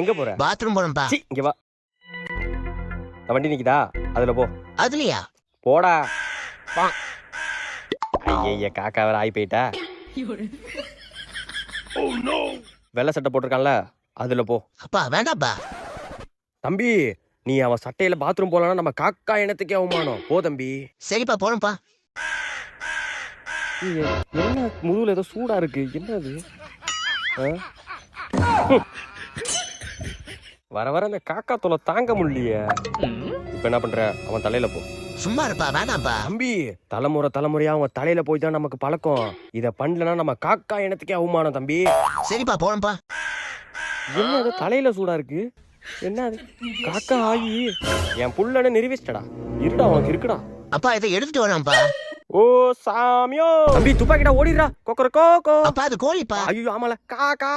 எங்க போற? Bathroom போகணும்ப்பா C இங்க வா. இந்த வண்டி நிக்குதா? அதுல போ. அதுலயா? போடா. ஐய காக்கா வேற ஆகி போயிட்டா. வெள்ளை சட்டை போட்டிருக்கான்ல அதுல போ. அப்பா வேண்டாப்பா. தம்பி நீ அவன் சட்டையில பாத்ரூம் போலனா நம்ம காக்கா இனத்துக்கே அவமானம். போ தம்பி. சரிப்பா போகணும்ப்பா ஏய், என்ன முதுகுல ஏதோ சூடா இருக்கு. என்னது? வர வர அந்த காக்கா தொலை தாங்க முடியலையே. இப்ப என்ன பண்ற? அவன் தலையில போ. சும்மா இருப்பா வேண்டாம்ப்பா தம்பி தலைமுறை தலைமுறையா அவன் தலையில போய் தான் நமக்கு பழக்கம். இத பண்ணலனா நம்ம காக்கா இனத்துக்கே அவமானம் தம்பி. சரிப்பா போகணும்ப்பா என்ன இது தலையில சூடா இருக்கு? என்ன அது? காக்கா ஆகி என் புள்ளன்னு நிரூபிச்சிட்டடா. இருடா உனக்கு இருக்குடா. அப்பா இதை எடுத்துட்டு வேணாம்ப்பா ஓ சாமியோ. தம்பி துப்பாக்கிடா ஓடிடுறா. கொக்கர கோகோ அப்பா அது கோழிப்பா. ஐயோ ஆமால. காக்கா.